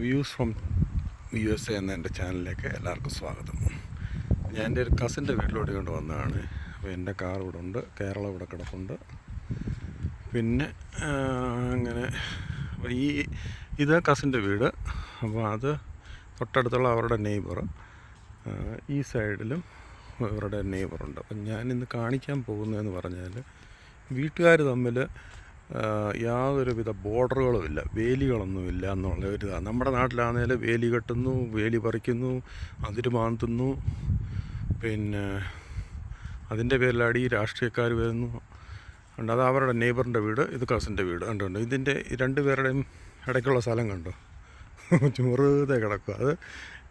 Views from U S A എന്ന എന്റെ ചാനലിലേക്ക് എല്ലാവർക്കും സ്വാഗതം. ഞാൻ എന്റെ ഒരു കസിന്റെ വീട്ടിലോട്ട് കൊണ്ട് വന്നതാണ്. അപ്പോൾ എന്റെ കാർ ഇവിടെ ഉണ്ട് കേരളം ഇവിടെ കിടപ്പുണ്ട്. പിന്നെ അങ്ങനെ ഈ ഇത് കസിന്റെ വീട്. അപ്പോൾ അത് തൊട്ടടുത്തുള്ള അവരുടെ നെയ്ബർ ഈ സൈഡിലും ഇവരുടെ നെയ്ബറുണ്ട് അപ്പം ഞാനിന്ന് കാണിക്കാൻ പോകുന്നതെന്ന് പറഞ്ഞാൽ വീട്ടുകാർ തമ്മിൽ യാതൊരുവിധ ബോർഡറുകളും ഇല്ല വേലികളൊന്നുമില്ല എന്നുള്ള ഒരു ഇതാണ് നമ്മുടെ നാട്ടിലാണെങ്കിൽ വേലി കെട്ടുന്നു വേലി പറിക്കുന്നു അതിര് മാന്തുന്നു. പിന്നെ അതിന്റെ പേരിലടി രാഷ്ട്രീയക്കാർ വരുന്നു. ഉണ്ട് അത് അവരുടെ നെയ്ബറിന്റെ വീട് ഇത് കസിന്റെ വീട്. കണ്ടുണ്ട് ഇതിന്റെ രണ്ട് പേരുടെയും ഇടയ്ക്കുള്ള സ്ഥലം കണ്ടു? ചുമറുതെ കിടക്കും അത്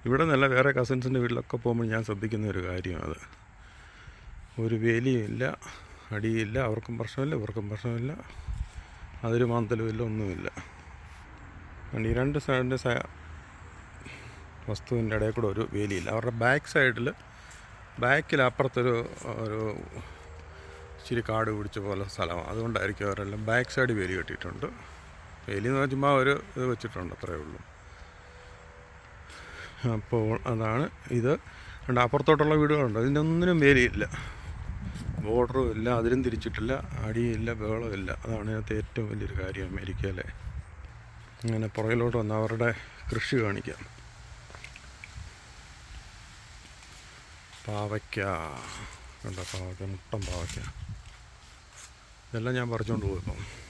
ഇവിടെ നല്ല വേറെ കസിൻസിന്റെ വീട്ടിലൊക്കെ പോകുമ്പോൾ ഞാൻ ശ്രദ്ധിക്കുന്ന ഒരു കാര്യം അത്. ഒരു വേലിയില്ല അടിയില്ല അവർക്കും പ്രശ്നമില്ല ഇവർക്കും പ്രശ്നമില്ല. അതൊരു മാന്തലുമില്ല ഒന്നുമില്ല. ഈ രണ്ട് സൈഡിന്റെ വസ്തുവിന്റെ ഇടയിൽ കൂടെ ഒരു വേലിയില്ല. അവരുടെ ബാക്ക് സൈഡിൽ ബാക്കിൽ അപ്പുറത്തൊരു ഒരു ഇച്ചിരി കാട് പിടിച്ച പോലെ സ്ഥലമാണ്. അതുകൊണ്ടായിരിക്കും അവരെല്ലാം ബാക്ക് സൈഡ് വേലി കെട്ടിയിട്ടുണ്ട്. വേലി എന്ന് വെച്ചുമ്പോൾ ഒരു ഇത് വെച്ചിട്ടുണ്ട് അത്രയേ ഉള്ളൂ. അപ്പോൾ അതാണ് ഇത്. രണ്ട് അപ്പുറത്തോട്ടുള്ള വീടുകളുണ്ട്. ഇതിന്റെ ഒന്നിനും വേലിയില്ല. ബോർഡറും ഇല്ല അതിലും തിരിച്ചിട്ടില്ല അടിയില്ല ഇല്ല അതാണ് ഇതിനകത്ത് ഏറ്റവും വലിയൊരു കാര്യം അമേരിക്കയിലെ അങ്ങനെ പുറകിലോട്ട് വന്ന അവരുടെ കൃഷി കാണിക്കാം. പാവയ്ക്ക. കണ്ട പാവയ്ക്ക? മുട്ടൻ പാവയ്ക്ക. ഇതെല്ലാം ഞാൻ പറിച്ചുകൊണ്ട് പോയി ഇപ്പം.